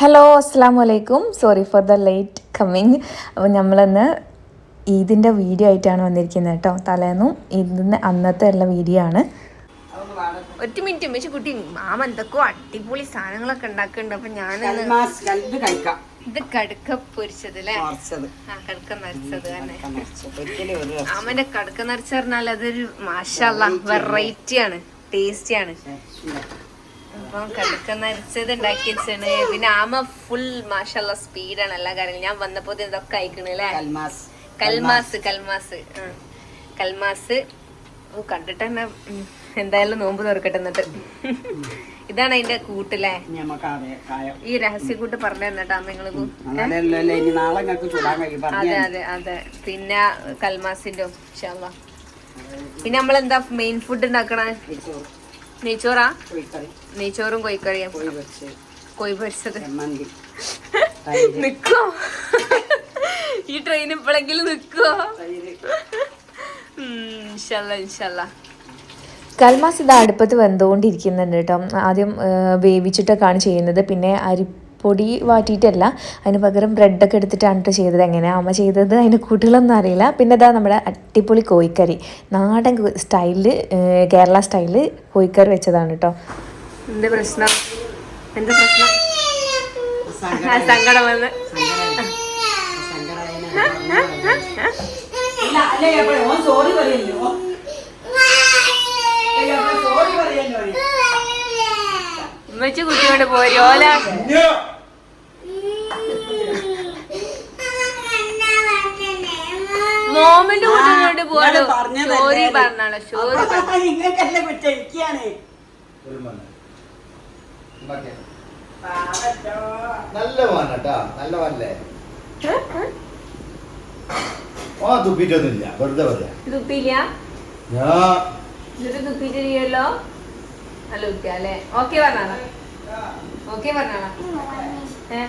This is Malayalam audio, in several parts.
ഹലോ അസ്സാം വലൈക്കും sorry for the late coming അപ്പോൾ നമ്മളിന്ന് ഈദിന്റെ വീഡിയോ ആയിട്ടാണ് വന്നിരിക്കുന്നത് കേട്ടോ. തലേന്നും ഇതിന് അന്നത്തെ ഉള്ള വീഡിയോ ആണ്. ഒറ്റ മിനിറ്റ് ഉമ്മച്ചി കുട്ടി മാമ എന്തൊക്കെയോ അടിപൊളി സാധനങ്ങളൊക്കെ ഉണ്ടാക്കുന്നുണ്ട്. അപ്പൊ ഞാൻ കൽമാസ് കൽത് കഴിക്കാം. ഇത് കടുക്ക പൊരിച്ചത് അല്ലേ? ആ കടുക്ക നരച്ചത് തന്നെ. മാമന്റെ കടുക്ക നരച്ച പറഞ്ഞാൽ അതൊരു മാഷല്ല വെറൈറ്റി ആണ്. ടേസ്റ്റി ആണ് അപ്പൊ ഉണ്ടാക്കി വെച്ചാണ്. പിന്നെ ആമ ഫുൾ മാഷല്ല സ്പീഡാണ് എല്ലാ കാര്യങ്ങളും. ഞാൻ വന്നപ്പോ ഇതൊക്കെ അയക്കണല്ലേ കൽമാസ്. കൽമാസ് കൽമാസ്. ഓ കണ്ടിട്ട് തന്നെ എന്തായാലും നോമ്പ് തുറക്കട്ടെ എന്നിട്ട്. ഇതാണ് അതിന്റെ കൂട്ടല്ലേ ഈ രഹസ്യ കൂട്ട് പറഞ്ഞു തന്നിട്ടാ നിങ്ങൾ അതെ അതെ അതെ. പിന്നെ കൽമാസിന്റെ പിന്നെ പിന്നെ നമ്മളെന്താ മെയിൻ ഫുഡ് ഉണ്ടാക്കണേ? നെയ്ച്ചോറാ? നെയ്ച്ചോറും കോഴിക്കറിയും. കോഴി പൊരിച്ചത്. നിക്കോ? ഈ ട്രെയിൻ ഇപ്പോഴെങ്കിലും നിക്കോ? തൈര്. ഇൻഷല്ല ഇൻഷല്ല. കൽമാസ് ഇത് അടുപ്പത്ത് വെന്തുകൊണ്ടിരിക്കുന്നുണ്ട് കേട്ടോ. ആദ്യം വേവിച്ചിട്ടൊക്കെയാണ് ചെയ്യുന്നത്. പിന്നെ അരിപ്പൊടി വാറ്റിയിട്ടല്ല. അതിന് പകരം ബ്രെഡൊക്കെ എടുത്തിട്ടാണ് കേട്ടോ ചെയ്തത്. എങ്ങനെയാണ് അമ്മ ചെയ്തത് അതിന് കൂട്ടുകളൊന്നും അറിയില്ല. പിന്നെ ഇതാ നമ്മുടെ അടിപൊളി കോഴിക്കറി. നാടൻ സ്റ്റൈലിൽ കേരള സ്റ്റൈലിൽ കോഴിക്കറി വെച്ചതാണ് കേട്ടോ എന്താ പ്രശ്നം? എന്താ പ്രശ്നം? സങ്കടം വന്ന്. സോറി പറയല്ലോ. ഉമ്മച്ചി കുട്ടിയോണ്ട് പോരി. മോമിന്റെ ഞാൻ പറഞ്ഞതല്ലേ. സ്റ്റോറി പറഞ്ഞാണോ സ്റ്റോറി നിങ്ങൾക്കല്ലേ എനിക്കാണ്. നല്ല മോനട്ടാ നല്ല മോനല്ലേ ഓ തുപ്പിട്ടൊന്നുമില്ല വെറുതെ പറയാ. തുപ്പില്ല ഞാൻ എന്നിട്ട് തുപ്പിട്ടില്ലല്ലോ നല്ല കുട്ടിയാ അല്ലേ? ഓക്കെ പറഞ്ഞാണോ? ഓക്കെ പറഞ്ഞാണോ? ഏ?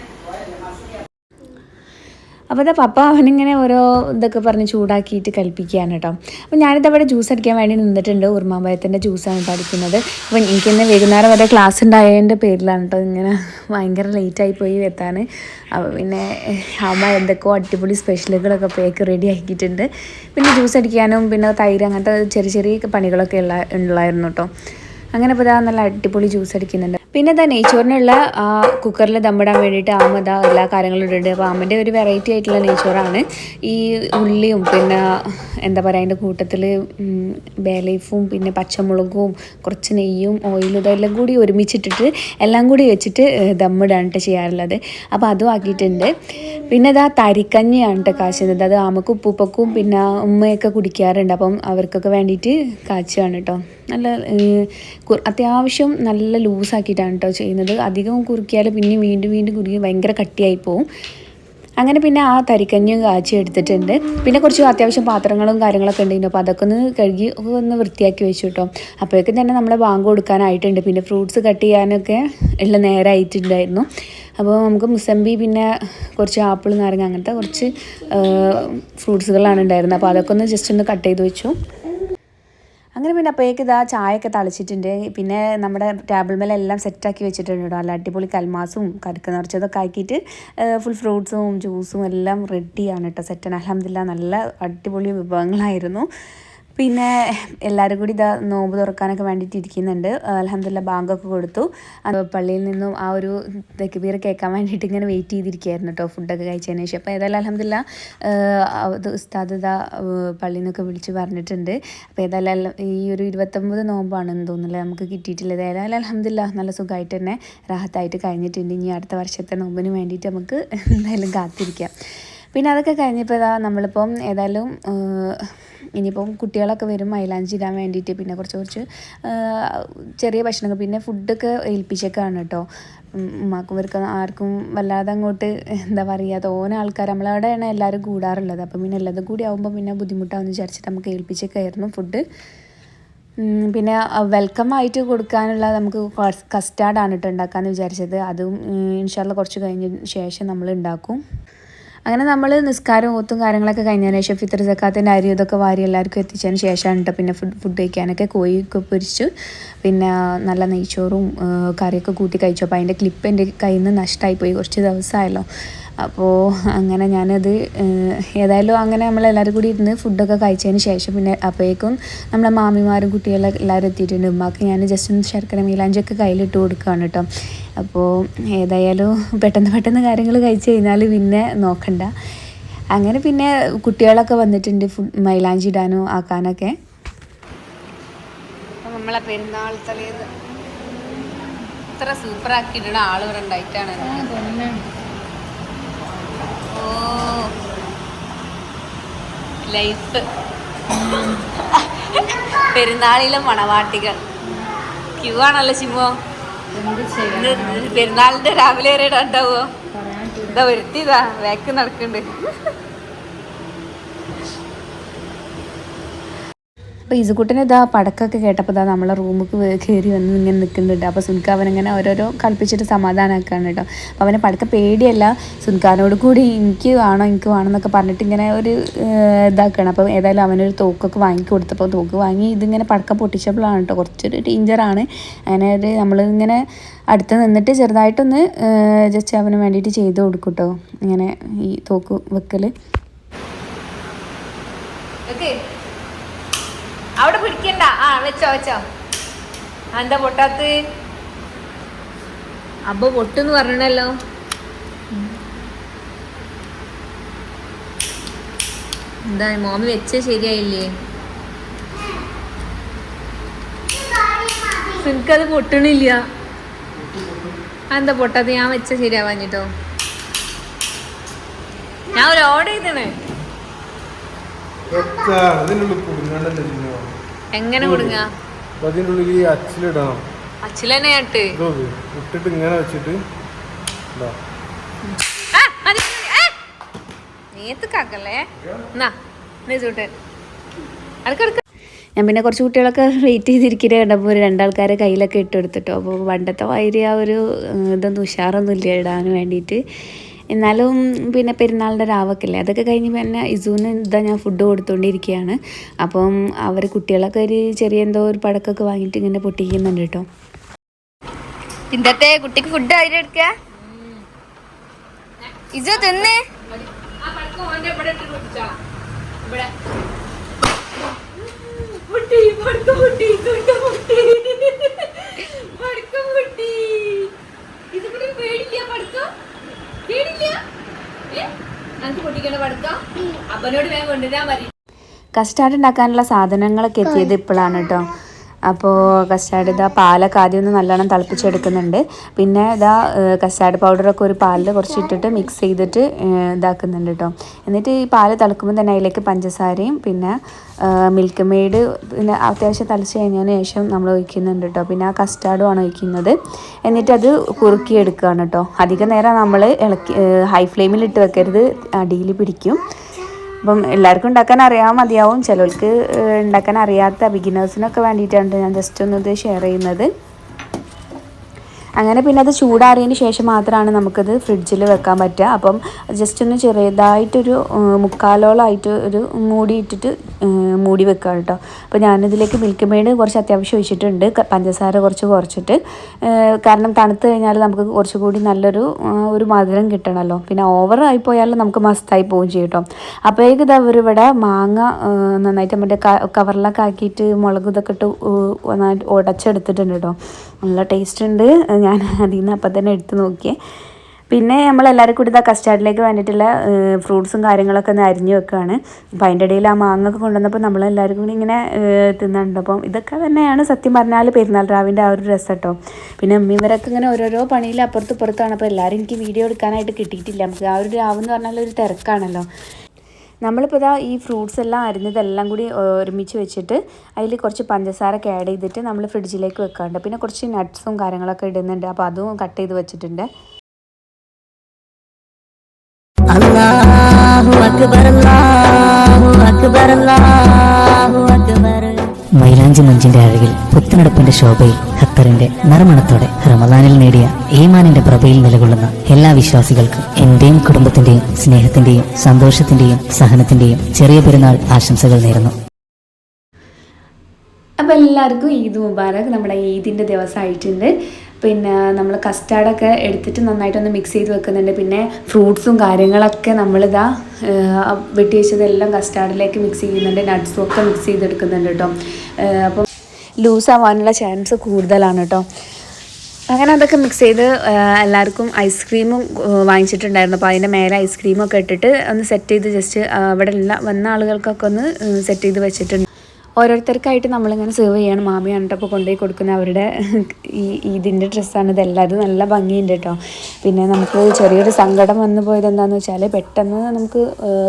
അപ്പോൾ അതാ പപ്പ അവനിങ്ങനെ ഓരോ ഇതൊക്കെ പറഞ്ഞ് ചൂടാക്കിയിട്ട് കൽപ്പിക്കുകയാണ് കേട്ടോ. അപ്പോൾ ഞാനിത് അവിടെ ജ്യൂസ് അടിക്കാൻ വേണ്ടി നിന്നിട്ടുണ്ട്. ഉർമാമ്പയത്തിന്റെ ജ്യൂസാണ് കേട്ടോ അടിക്കുന്നത് അപ്പോൾ എനിക്കിന്ന് വൈകുന്നേരം വരെ ക്ലാസ് ഉണ്ടായതിന്റെ പേരിലാണ് കേട്ടോ. ഇങ്ങനെ ഭയങ്കര ലേറ്റായി പോയി എത്താൻ അപ്പോൾ പിന്നെ അമ്മ എന്തൊക്കെയോ അടിപൊളി സ്പെഷ്യലുകളൊക്കെ പേക്ക് റെഡി ആക്കിയിട്ടുണ്ട്. പിന്നെ ജ്യൂസ് അടിക്കാനും പിന്നെ തൈര് അങ്ങനത്തെ ചെറിയ ചെറിയ പണികളൊക്കെ ഉള്ള ഉണ്ടായിരുന്നു കേട്ടോ. അങ്ങനെ ഇപ്പോൾ നല്ല അടിപൊളി ജ്യൂസ് അടിക്കുന്നുണ്ട്. പിന്നെ ഇതാ നെയ്ച്ചോറിനുള്ള കുക്കറിൽ ദമ്മിടാൻ വേണ്ടിയിട്ട് ആമ ഇതാ എല്ലാ കാര്യങ്ങളും ഇടുന്നുണ്ട് അപ്പോൾ ആമന്റെ ഒരു വെറൈറ്റി ആയിട്ടുള്ള നെയ്ച്ചോറാണ്. ഈ ഉള്ളിയും പിന്നെ എന്താ പറയുക അതിന്റെ കൂട്ടത്തിൽ ബേലീഫും പിന്നെ പച്ചമുളകും കുറച്ച് നെയ്യും ഓയിലും ഇതെല്ലാം കൂടി ഒരുമിച്ചിട്ടിട്ട് എല്ലാം കൂടി വെച്ചിട്ട് ദമ്മിടാണ് കേട്ടോ ചെയ്യാറുള്ളത്. അപ്പോൾ അതും ആക്കിയിട്ടുണ്ട്. പിന്നെ ഇതാ തരിക്കഞ്ഞിയാണ് കേട്ടോ കാച്ചുന്നത്. അത് ആമക്കും ഉപ്പൂപ്പക്കും പിന്നെ ഉമ്മയൊക്കെ കുടിക്കാറുണ്ട്. അപ്പം അവർക്കൊക്കെ വേണ്ടിയിട്ട് കാച്ചുകയാണ് കേട്ടോ നല്ല അത്യാവശ്യം നല്ല ലൂസാക്കിയിട്ടാണ് കേട്ടോ ചെയ്യുന്നത്. അധികം കുറുക്കിയാൽ പിന്നെ വീണ്ടും വീണ്ടും കുറുക്കി ഭയങ്കര കട്ടിയായി പോവും. അങ്ങനെ പിന്നെ ആ തരിക്കഞ്ഞും കാച്ചി എടുത്തിട്ടുണ്ട്. പിന്നെ കുറച്ച് അത്യാവശ്യം പാത്രങ്ങളും കാര്യങ്ങളൊക്കെ ഉണ്ടായിരുന്നു അപ്പോൾ അതൊക്കെ ഒന്ന് കഴുകി ഒന്ന് വൃത്തിയാക്കി വെച്ചു കേട്ടോ. അപ്പോഴേക്കും തന്നെ നമ്മളെ ബാങ്ക് കൊടുക്കാനായിട്ടുണ്ട്. പിന്നെ ഫ്രൂട്ട്സ് കട്ട് ചെയ്യാനൊക്കെ ഉള്ള നേരമായിട്ടുണ്ടായിരുന്നു അപ്പോൾ നമുക്ക് മുസമ്പി പിന്നെ കുറച്ച് ആപ്പിൾ നാരങ്ങ അങ്ങനത്തെ കുറച്ച് ഫ്രൂട്ട്സുകളാണ് ഉണ്ടായിരുന്നത്. അപ്പോൾ അതൊക്കെ ഒന്ന് ജസ്റ്റ് ഒന്ന് കട്ട് ചെയ്ത് വെച്ചു. അങ്ങനെ പിന്നെ അപ്പോഴേക്ക് ഇതാ ചായയൊക്കെ തളിച്ചിട്ടുണ്ട്. പിന്നെ നമ്മുടെ ടേബിൾ മേലെല്ലാം സെറ്റാക്കി വെച്ചിട്ടുണ്ട് കേട്ടോ. നല്ല അടിപൊളി കൽമാസും കരുക്ക് നിറച്ചതൊക്കെ ആക്കിയിട്ട് ഫുൾ ഫ്രൂട്ട്സും ജ്യൂസും എല്ലാം റെഡിയാണ് കേട്ടോ സെറ്റാണ് അലഹമില്ല നല്ല അടിപൊളി വിഭവങ്ങളായിരുന്നു. പിന്നെ എല്ലാവരും കൂടി ഇതാ നോമ്പ് തുറക്കാനൊക്കെ വേണ്ടിയിട്ട് ഇരിക്കുന്നുണ്ട്. അലഹമില്ല ബാങ്കൊക്കെ കൊടുത്തു. പള്ളിയിൽ നിന്നും ആ ഒരു തെക്കുപീർ കേൾക്കാൻ വേണ്ടിയിട്ട് ഇങ്ങനെ വെയിറ്റ് ചെയ്തിരിക്കുകയായിരുന്നു കേട്ടോ ഫുഡൊക്കെ കഴിച്ചതിന് ശേഷം. അപ്പോൾ ഏതായാലും അലഹമില്ല ഉസ്താദ് ഇതാ ഏഹ് പള്ളിയിൽ നിന്നൊക്കെ വിളിച്ച് പറഞ്ഞിട്ടുണ്ട്. അപ്പോൾ ഏതായാലും ഈ ഒരു ഇരുപത്തൊമ്പത് നോമ്പാണെന്ന് തോന്നുന്നില്ല നമുക്ക് കിട്ടിയിട്ടില്ല. ഏതായാലും അലഹമില്ല നല്ല സുഖമായിട്ട് തന്നെ റാഹത്തായിട്ട് കഴിഞ്ഞിട്ടുണ്ട്. ഇനി അടുത്ത വർഷത്തെ നോമ്പിന് വേണ്ടിയിട്ട് നമുക്ക് എന്തായാലും കാത്തിരിക്കാം. പിന്നെ അതൊക്കെ കഴിഞ്ഞപ്പോൾ ഇതാ നമ്മളിപ്പം ഏതായാലും ഇനിയിപ്പം കുട്ടികളൊക്കെ വരും മൈലാഞ്ചി ഇടാൻ വേണ്ടിയിട്ട്. പിന്നെ കുറച്ച് കുറച്ച് ചെറിയ ഭക്ഷണങ്ങൾ. പിന്നെ ഫുഡൊക്കെ ഏൽപ്പിച്ചേക്കാണ് കേട്ടോ. ഉമ്മാക്കും ഇവർക്ക് ആർക്കും വല്ലാതെ അങ്ങോട്ട് എന്താ പറയുക തോനെ ആൾക്കാർ നമ്മളവിടെയാണ് എല്ലാവരും കൂടാറുള്ളത്. അപ്പം പിന്നെ എല്ലാതും കൂടി ആകുമ്പോൾ പിന്നെ ബുദ്ധിമുട്ടാണെന്ന് വിചാരിച്ചിട്ട് നമുക്ക് ഏൽപ്പിച്ചേക്കായിരുന്നു ഫുഡ്. പിന്നെ വെൽക്കം ആയിട്ട് കൊടുക്കാനുള്ള നമുക്ക് കസ്റ്റാർഡാണ് കേട്ടോ ഉണ്ടാക്കാമെന്ന് വിചാരിച്ചത്. അതും ഇൻഷാല്ല കുറച്ച് കഴിഞ്ഞ ശേഷം നമ്മൾ ഉണ്ടാക്കും. അങ്ങനെ നമ്മൾ നിസ്കാരം ഓത്തും കാര്യങ്ങളൊക്കെ കഴിഞ്ഞതിന് ശേഷം ഫിത്തർ സക്കാത്തിന്റെ അരി ഇതൊക്കെ വാരി എല്ലാവർക്കും എത്തിച്ചതിന് ശേഷമാണ് കേട്ടോ പിന്നെ ഫുഡ് ഫുഡ് കഴിക്കാനൊക്കെ കോഴിയൊക്കെ പൊരിച്ചു. പിന്നെ നല്ല നെയ്ച്ചോറും കറിയൊക്കെ കൂട്ടി കഴിച്ചു. അപ്പോൾ അതിന്റെ ക്ലിപ്പ് എന്റെ കയ്യിൽ നിന്ന് നഷ്ടമായി പോയി. കുറച്ച് ദിവസമായല്ലോ അപ്പോൾ അങ്ങനെ ഞാനത് ഏതായാലും അങ്ങനെ നമ്മളെല്ലാവരും കൂടി ഇരുന്ന് ഫുഡൊക്കെ കഴിച്ചതിന് ശേഷം പിന്നെ അപ്പോഴേക്കും നമ്മളെ മാമിമാരും കുട്ടികളെ എല്ലാവരും എത്തിയിട്ടുണ്ട്. ഉമ്മാക്ക് ഞാൻ ജസ്റ്റ് ഒന്ന് ശർക്കര മീലാഞ്ചൊക്കെ കയ്യിലിട്ട് കൊടുക്കുകയാണ് കേട്ടോ. അപ്പോൾ ഏതായാലും പെട്ടെന്ന് പെട്ടെന്ന് കാര്യങ്ങൾ കഴിച്ച് കഴിഞ്ഞാൽ പിന്നെ നോക്കണ്ട. അങ്ങനെ പിന്നെ കുട്ടികളൊക്കെ വന്നിട്ടുണ്ട് ഫുഡ് മൈലാഞ്ചി ഇടാനും ആക്കാനൊക്കെ. നമ്മളെ പെരുന്നാൾ തലേന്ന് ഇത്ര സൂപ്പറാക്കി ആക്കിയിടുന്ന ആളുകൾ ഉണ്ടായിട്ടാണ്. ലൈഫ്. പെരുന്നാളിലെ മണവാട്ടികൾ. ക്യൂ ആണല്ലോ ചിമ്മോ? പെരുന്നാളിന്റെ രാവിലെ വരെ ഉണ്ടാവോ ഇതാ വരുത്തിയതാ വേക്ക് നടക്കുന്നുണ്ട് അപ്പോൾ ഇസുക്കുട്ടന് ഇതാ പടക്കൊക്കെ കേട്ടപ്പോൾ ഇതാ നമ്മളെ റൂമിൽ കയറി വന്ന് ഇങ്ങനെ നിൽക്കുന്നുണ്ട് അപ്പോൾ സുൻക അവനിങ്ങനെ ഓരോരോ കളിപ്പിച്ചിട്ട് സമാധാനമാക്കാണ് കേട്ടോ. അപ്പോൾ അവനെ പടക്ക പേടിയല്ല. സുൻകാനോട് കൂടി എനിക്ക് വേണോ എനിക്ക് വേണം എന്നൊക്കെ പറഞ്ഞിട്ട് ഇങ്ങനെ ഒരു ഇതാക്കുകയാണ് അപ്പോൾ ഏതായാലും അവനൊരു തോക്കൊക്കെ വാങ്ങി കൊടുത്തപ്പോൾ തോക്ക് വാങ്ങി ഇതിങ്ങനെ പടക്ക പൊട്ടിച്ചപ്പോഴാണ് കേട്ടോ. കുറച്ചൊരു ഡേഞ്ചറാണ് അങ്ങനെ ഒരു നമ്മളിങ്ങനെ അടുത്ത് നിന്നിട്ട് ചെറുതായിട്ടൊന്ന് ജസ്റ്റ് അവന് വേണ്ടിയിട്ട് ചെയ്ത് കൊടുക്കും കേട്ടോ. ഇങ്ങനെ ഈ തോക്ക് വെക്കൽ ഓക്കെ അവിടെ പിടിക്കണ്ട. ആ വെച്ചോ വെച്ചോ. എന്താ പൊട്ടാത്ത്? അബ്ബ പൊട്ടെന്ന് പറഞ്ഞല്ലോ. എന്താ മോമി വെച്ച ശരിയായില്ലേ? എനിക്കത് പൊട്ടണില്ല. എന്താ പൊട്ടാത്ത? ഞാൻ വെച്ച ശരിയാവാഞ്ഞിട്ടോ ഞാൻ ഒരു ഓർഡർ ചെയ്തണേ. എങ്ങനെ കൊടുങ്ങാ? അപ്പൊ ഉള്ളിൽ ഈ അച്ചിലിടണം. അച്ചിലെന്നെ ആട്ട് ഇതോ ഇത്. ഇട്ടിട്ട് ഇങ്ങനെ വെച്ചിട്ട് ഇതാ. നേത്തുക്കാക്കല്ലേ എന്നാ നീ ചൂട്ട് അടുക്കടുക്ക. ഞാൻ പിന്നെ കുറച്ച് കുട്ടികളൊക്കെ വെയിറ്റ് ചെയ്തിരിക്കുന്നത് കണ്ടപ്പോൾ ഒരു രണ്ടാൾക്കാരെ കയ്യിലൊക്കെ ഇട്ട് കൊടുത്തിട്ടോ. അപ്പോൾ പണ്ടത്തെ വൈരി ആ ഒരു ഇതൊന്നും ഉഷാറൊന്നും ഇല്ല ഇടാൻ വേണ്ടിയിട്ട്. എന്നാലും പിന്നെ പെരുന്നാളിന്റെ രാവൊക്കെയല്ലേ അതൊക്കെ കഴിഞ്ഞ് പിന്നെ ഇസൂന് ഇതാ ഞാൻ ഫുഡ് കൊടുത്തുകൊണ്ടിരിക്കുകയാണ് അപ്പം അവർ കുട്ടികളൊക്കെ ഒരു ചെറിയ എന്തോ ഒരു പടക്കമൊക്കെ വാങ്ങിയിട്ട് ഇങ്ങനെ പൊട്ടിക്കുന്നുണ്ട് കേട്ടോ. ഇന്നത്തെ കുട്ടിക്ക് ഫുഡ് അതിലെടുക്ക ഇജ തിന്നേ. കസ്റ്റാർഡ് ഉണ്ടാക്കാനുള്ള സാധനങ്ങളൊക്കെ എത്തിയത് ഇപ്പോഴാണ് കേട്ടോ അപ്പോൾ കസ്റ്റാർഡ് ഇതാ പാലൊക്കെ ആദ്യം ഒന്ന് നല്ലോണം തിളപ്പിച്ചെടുക്കുന്നുണ്ട്. പിന്നെ ഇതാ കസ്റ്റാർഡ് പൗഡറൊക്കെ ഒരു പാലിൽ കുറച്ച് ഇട്ടിട്ട് മിക്സ് ചെയ്തിട്ട് ഇതാക്കുന്നുണ്ട് കേട്ടോ എന്നിട്ട് ഈ പാൽ തിളക്കുമ്പോൾ തന്നെ അതിലേക്ക് പഞ്ചസാരയും പിന്നെ മിൽക്ക് മെയ്ഡ് പിന്നെ അത്യാവശ്യം തിളച്ച് കഴിഞ്ഞതിന് ശേഷം നമ്മൾ ഒഴിക്കുന്നുണ്ട് കേട്ടോ പിന്നെ ആ കസ്റ്റാർഡും ആണ് ഒഴിക്കുന്നത്. എന്നിട്ട് അത് കുറുക്കി എടുക്കുകയാണ് കേട്ടോ അധികം നേരം നമ്മൾ ഇളക്കി ഹൈ ഫ്ലെയിമിൽ ഇട്ട് വെക്കരുത്. അടിയിൽ പിടിക്കും. അപ്പം എല്ലാവർക്കും ഉണ്ടാക്കാൻ അറിയാൻ മതിയാവും. ചിലർക്ക് ഉണ്ടാക്കാൻ അറിയാത്ത ബിഗിനേഴ്സിനൊക്കെ വേണ്ടിയിട്ടാണ് ഞാൻ ജസ്റ്റ് ഒന്ന് ഷെയർ ചെയ്യുന്നത്. അങ്ങനെ പിന്നെ അത് ചൂടാറിയതിന് ശേഷം മാത്രമാണ് നമുക്കത് ഫ്രിഡ്ജിൽ വെക്കാൻ പറ്റുക. അപ്പം ജസ്റ്റ് ഒന്ന് ചെറിയതായിട്ടൊരു മുക്കാലോളമായിട്ട് ഒരു മൂടി ഇട്ടിട്ട് മൂടി വെക്കുക കേട്ടോ. അപ്പോൾ ഞാനിതിലേക്ക് മിൽക്ക് മെയ്ഡ് കുറച്ച് അത്യാവശ്യം ഒഴിച്ചിട്ടുണ്ട്. പഞ്ചസാര കുറച്ച് കുറച്ചിട്ട് കാരണം തണുത്ത് കഴിഞ്ഞാൽ നമുക്ക് കുറച്ചുകൂടി നല്ലൊരു ഒരു മധുരം കിട്ടണമല്ലോ പിന്നെ ഓവർ ആയി പോയാൽ നമുക്ക് മസ്തായി പോവുകയും ചെയ്യും കേട്ടോ. അപ്പോഴേക്ക് ഇത് അവരിവിടെ മാങ്ങ നന്നായിട്ട് നമ്മുടെ കവറിലൊക്കെ ആക്കിയിട്ട് മുളക് ഇതൊക്കെ ഇട്ട് നന്നായിട്ട് ഉടച്ചെടുത്തിട്ടുണ്ട് കേട്ടോ. നല്ല ടേസ്റ്റ് ഉണ്ട്. ഞാൻ അതിൽ നിന്ന് അപ്പം തന്നെ എടുത്ത് നോക്കിയേ. പിന്നെ നമ്മൾ എല്ലാവരും കൂടി ഇതാ കസ്റ്റാർഡിലേക്ക് വേണ്ടിയിട്ടുള്ള ഫ്രൂട്ട്സും കാര്യങ്ങളൊക്കെ ഒന്ന് അരിഞ്ഞു വെക്കുകയാണ് അപ്പം അതിന്റെ ഇടയിൽ ആ മാങ്ങ ഒക്കെ കൊണ്ടുവന്നപ്പോൾ നമ്മളെല്ലാവരും കൂടി ഇങ്ങനെ തിന്നുന്നുണ്ട് അപ്പം ഇതൊക്കെ തന്നെയാണ് സത്യം പറഞ്ഞാൽ പെരുന്നാൾ രാവിന്റെ ആ ഒരു രസം കേട്ടോ. പിന്നെ അമ്മ ഇവരൊക്കെ ഇങ്ങനെ ഓരോരോ പണിയിൽ അപ്പുറത്ത് ഇപ്പുറത്താണ് അപ്പോൾ എല്ലാവരും എനിക്ക് വീഡിയോ എടുക്കാനായിട്ട് കിട്ടിയിട്ടില്ല. നമുക്ക് ആ ഒരു രാവ് എന്ന് പറഞ്ഞാൽ ഒരു തിരക്കാണല്ലോ. നമ്മളിപ്പോൾ ഇതാ ഈ ഫ്രൂട്ട്സ് എല്ലാം അരിഞ്ഞതെല്ലാം കൂടി ഒരുമിച്ച് വെച്ചിട്ട് അതിൽ കുറച്ച് പഞ്ചസാരൊക്കെ ആഡ് ചെയ്തിട്ട് നമ്മൾ ഫ്രിഡ്ജിലേക്ക് വെക്കാറുണ്ട്. പിന്നെ കുറച്ച് നട്ട്സും കാര്യങ്ങളൊക്കെ ഇടുന്നുണ്ട്. അപ്പോൾ അതും കട്ട് ചെയ്ത് വെച്ചിട്ടുണ്ട്. അക്ബർ Akbar, മൈലാഞ്ചി മഞ്ചിന്റെ അഴകിൽ പുത്തനടുപ്പിന്റെ ശോഭയിൽ ഖത്തറിന്റെ നറുമണത്തോടെ റമദാനിൽ നേടിയ ഈമാനിന്റെ പ്രഭയിൽ നിലകൊള്ളുന്ന എല്ലാ വിശ്വാസികൾക്കും എന്റെയും കുടുംബത്തിന്റെയും സ്നേഹത്തിന്റെയും സന്തോഷത്തിന്റെയും സഹനത്തിന്റെയും ചെറിയ പെരുന്നാൾ ആശംസകൾ നേരുന്നു. അപ്പോൾ എല്ലാവർക്കും ഈദ് മുബാറക് നമ്മുടെ ഈദിന്റെ ദിവസമായിട്ടുണ്ട്. പിന്നെ നമ്മൾ കസ്റ്റാർഡൊക്കെ എടുത്തിട്ട് നന്നായിട്ടൊന്ന് മിക്സ് ചെയ്ത് വെക്കുന്നുണ്ട്. പിന്നെ ഫ്രൂട്ട്സും കാര്യങ്ങളൊക്കെ നമ്മളിതാ വെട്ടി വെച്ചതെല്ലാം കസ്റ്റാർഡിലേക്ക് മിക്സ് ചെയ്യുന്നുണ്ട്. നട്ട്സും ഒക്കെ മിക്സ് ചെയ്തെടുക്കുന്നുണ്ട് കേട്ടോ. അപ്പം ലൂസ് ആവാനുള്ള ചാൻസ് കൂടുതലാണ് കേട്ടോ. അങ്ങനെ അതൊക്കെ മിക്സ് ചെയ്ത് എല്ലാവർക്കും ഐസ്ക്രീമും വാങ്ങിച്ചിട്ടുണ്ടായിരുന്നു. അപ്പോൾ അതിന്റെ മേലെ ഐസ്ക്രീമൊക്കെ ഇട്ടിട്ട് ഒന്ന് സെറ്റ് ചെയ്ത് ജസ്റ്റ് അവിടെ ഉള്ള വന്ന ആളുകൾക്കൊക്കെ ഒന്ന് സെറ്റ് ചെയ്ത് വെച്ചിട്ടുണ്ട്. ഓരോരുത്തർക്കായിട്ട് നമ്മളിങ്ങനെ സെർവ് ചെയ്യണം. മാമിയാണ് കേട്ടോ അപ്പോൾ കൊണ്ടുപോയി കൊടുക്കുന്ന അവരുടെ ഈ ഇതിന്റെ ഡ്രസ്സാണ് ഇത് എല്ലാവരും നല്ല ഭംഗിയുണ്ട് കേട്ടോ. പിന്നെ നമുക്ക് ചെറിയൊരു സങ്കടം വന്നു പോയത് എന്താണെന്ന് വെച്ചാൽ പെട്ടെന്ന് നമുക്ക്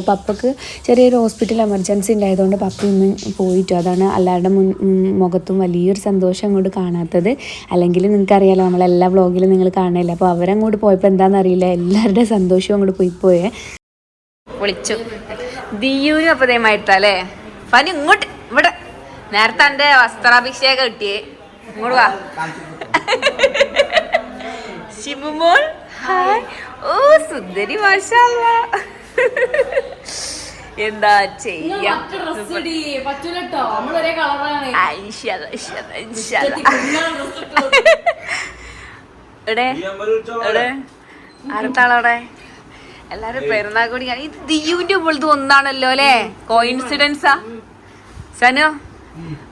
പപ്പക്ക് ചെറിയൊരു ഹോസ്പിറ്റൽ എമർജൻസി ഉണ്ടായതുകൊണ്ട് പപ്പ ഇന്ന് പോയിട്ടു. അതാണ് എല്ലാവരുടെ മുൻ മുഖത്തും വലിയൊരു സന്തോഷം അങ്ങോട്ട് കാണാത്തത്. അല്ലെങ്കിൽ നിങ്ങൾക്കറിയാലോ നമ്മളെല്ലാ വ്ളോഗിലും നിങ്ങൾ കാണില്ല അപ്പോൾ അവരങ്ങോട്ട് പോയപ്പോൾ എന്താണെന്നറിയില്ല എല്ലാവരുടെ സന്തോഷവും അങ്ങോട്ട് പോയി പോയേ. വിളിച്ചു. ദിയൂനും അപ്പതേമായിട്ടല്ലേ ഫനി ഇങ്ങോട്ട്. നേരത്തെ എന്റെ വസ്ത്രാഭിഷേകം കിട്ടിയേ. ഇങ്ങോട്ട് വാ. ശിവമോൾ ഹായ്. ഓ സുന്ദരി മാഷാല്ല. എന്താ ചെയ്യാ. എവിടെ? എവിടെ? അടുത്താളവിടെ എല്ലാരും പെരുന്നാൾ കൂടി. കാണി- ഇത് ദിയുവിന്റെ ഉള്ളത് ഒന്നാണല്ലോ അല്ലേ? കോയിൻസിഡൻസാ സനു?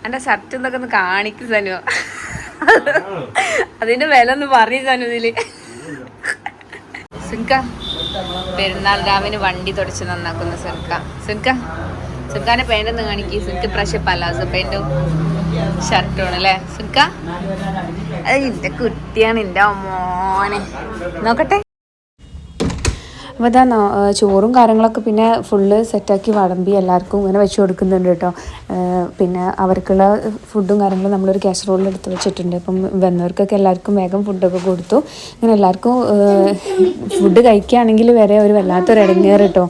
എന്റെ ഷർട്ട് എന്നൊക്കെ ഒന്ന് കാണിക്കും സനു. അതിന്റെ വില ഒന്ന് പറഞ്ഞു സനു ഇതിൽ. സുൻക പെരുന്നാൾ രാവിന് വണ്ടി തുടച്ച് നന്നാക്കുന്ന സുൻക സുൻക സുൻകാന്റെ പേന്റ് ഒന്ന് കാണിക്കും. സുൻക്ക് പ്രാവശ്യം പലാസോ പേന്റും ഷർട്ടും അല്ലേ? സുൻക അത് എന്റെ കുട്ടിയാണ് എന്റെ മോനെ. നോക്കട്ടെ. അപ്പോൾ ഇതാ ചോറും കാര്യങ്ങളൊക്കെ പിന്നെ ഫുള്ള് സെറ്റാക്കി വടമ്പി എല്ലാവർക്കും ഇങ്ങനെ വെച്ച് കൊടുക്കുന്നുണ്ട് കേട്ടോ. പിന്നെ അവർക്കുള്ള ഫുഡും കാര്യങ്ങളും നമ്മളൊരു കാസറോളിൽ എടുത്ത് വെച്ചിട്ടുണ്ട്. അപ്പം വന്നവർക്കൊക്കെ എല്ലാവർക്കും വേഗം ഫുഡൊക്കെ കൊടുത്തു. ഇങ്ങനെ എല്ലാവർക്കും ഫുഡ് കഴിക്കുകയാണെങ്കിൽ വരെ ഒരു വല്ലാത്തൊരു ഇടങ്ങേറ് കേട്ടോ.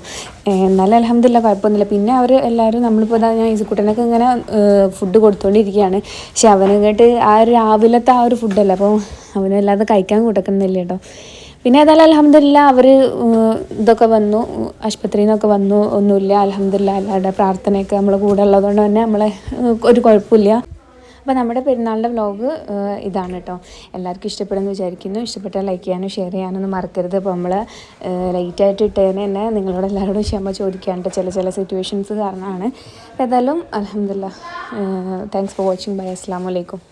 എന്നാലും അലഹമില്ല കുഴപ്പമൊന്നുമില്ല. പിന്നെ അവർ എല്ലാവരും നമ്മളിപ്പോൾ ഇതാ ഞാൻ ഈസിക്കുട്ടനൊക്കെ ഇങ്ങനെ ഫുഡ് കൊടുത്തുകൊണ്ടിരിക്കുകയാണ് പക്ഷെ അവനങ്ങോട്ട് ആ രാവിലത്തെ ആ ഒരു ഫുഡല്ല. അപ്പോൾ അവനല്ലാതെ കഴിക്കാൻ കൊടുക്കുന്നില്ല കേട്ടോ. പിന്നെ ഏതായാലും അലഹമില്ല അവർ ഇതൊക്കെ വന്നു. ആശുപത്രിയിൽ നിന്നൊക്കെ വന്നു. ഒന്നുമില്ല. അലഹമില്ല എല്ലാവരുടെ പ്രാർത്ഥനയൊക്കെ നമ്മളെ കൂടെ ഉള്ളതുകൊണ്ട് തന്നെ നമ്മളെ ഒരു കുഴപ്പമില്ല. അപ്പോൾ നമ്മുടെ പെരുന്നാളിന്റെ വ്ലോഗ് ഇതാണ് കേട്ടോ. എല്ലാവർക്കും ഇഷ്ടപ്പെടുമെന്ന് വിചാരിക്കുന്നു. ഇഷ്ടപ്പെട്ടാൽ ലൈക്ക് ചെയ്യാനും ഷെയർ ചെയ്യാനൊന്നും മറക്കരുത്. അപ്പോൾ നമ്മൾ ലൈറ്റായിട്ട് ഇട്ടതിന് തന്നെ നിങ്ങളോട് എല്ലാവരോടും ക്ഷമ ചോദിക്കാണ്ട് ചില ചില സിറ്റുവേഷൻസ് കാരണമാണ്. ഏതായാലും അലഹമില്ല താങ്ക്സ് ഫോർ വാച്ചിങ് ബൈ അസ്സാം വലൈക്കും